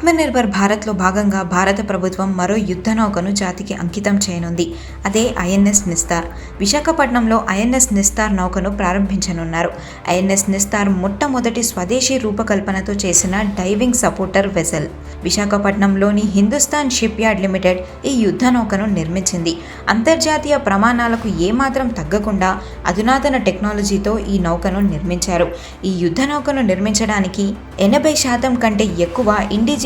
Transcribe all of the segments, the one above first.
ఆత్మనిర్భర్ భారత్లో భాగంగా భారత ప్రభుత్వం మరో యుద్ధ నౌకను జాతికి అంకితం చేయనుంది. అదే ఐఎన్ఎస్ నిస్తార్ విశాఖపట్నంలో ఐఎన్ఎస్ నిస్తార్ నౌకను ప్రారంభించనున్నారు. ఐఎన్ఎస్ నిస్తార్ మొట్టమొదటి స్వదేశీ రూపకల్పనతో చేసిన డైవింగ్ సపోర్టర్ వెసల్. విశాఖపట్నంలోని హిందుస్థాన్ షిప్ యార్డ్ లిమిటెడ్ ఈ యుద్ధ నౌకను నిర్మించింది. అంతర్జాతీయ ప్రమాణాలకు ఏమాత్రం తగ్గకుండా అధునాతన టెక్నాలజీతో ఈ నౌకను నిర్మించారు. ఈ యుద్ధ నౌకను నిర్మించడానికి ఎనభై శాతం కంటే ఎక్కువ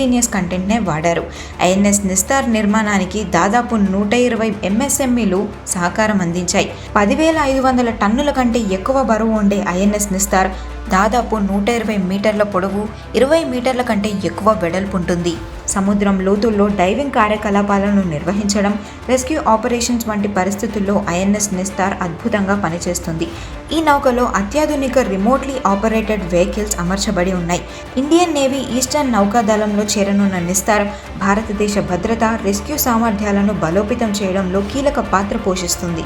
ఇండిజీనియస్ కంటెంట్నే వాడారు. ఐఎన్ఎస్ నిస్తార్ నిర్మాణానికి దాదాపు నూట ఇరవై ఎంఎస్ఎంఈలు సహకారం అందించాయి. పదివేల ఐదు వందల టన్నుల కంటే ఎక్కువ బరువు ఉండే ఐఎన్ఎస్ నిస్తార్ దాదాపు నూట ఇరవై మీటర్ల పొడవు ఇరవై మీటర్ల కంటే ఎక్కువ వెడల్పు ఉంటుంది. సముద్రం లోతుల్లో డైవింగ్ కార్యకలాపాలను నిర్వహించడం రెస్క్యూ ఆపరేషన్స్ వంటి పరిస్థితుల్లో ఐఎన్ఎస్ నిస్తార్ అద్భుతంగా పనిచేస్తుంది. ఈ నౌకలో అత్యాధునిక రిమోట్లీ ఆపరేటెడ్ వెహికల్స్ అమర్చబడి ఉన్నాయి. ఇండియన్ నేవీ ఈస్టర్న్ నౌకాదళంలో చేరనున్న నిస్తార్ భారతదేశ భద్రత రెస్క్యూ సామర్థ్యాలను బలోపేతం చేయడంలో కీలక పాత్ర పోషిస్తుంది.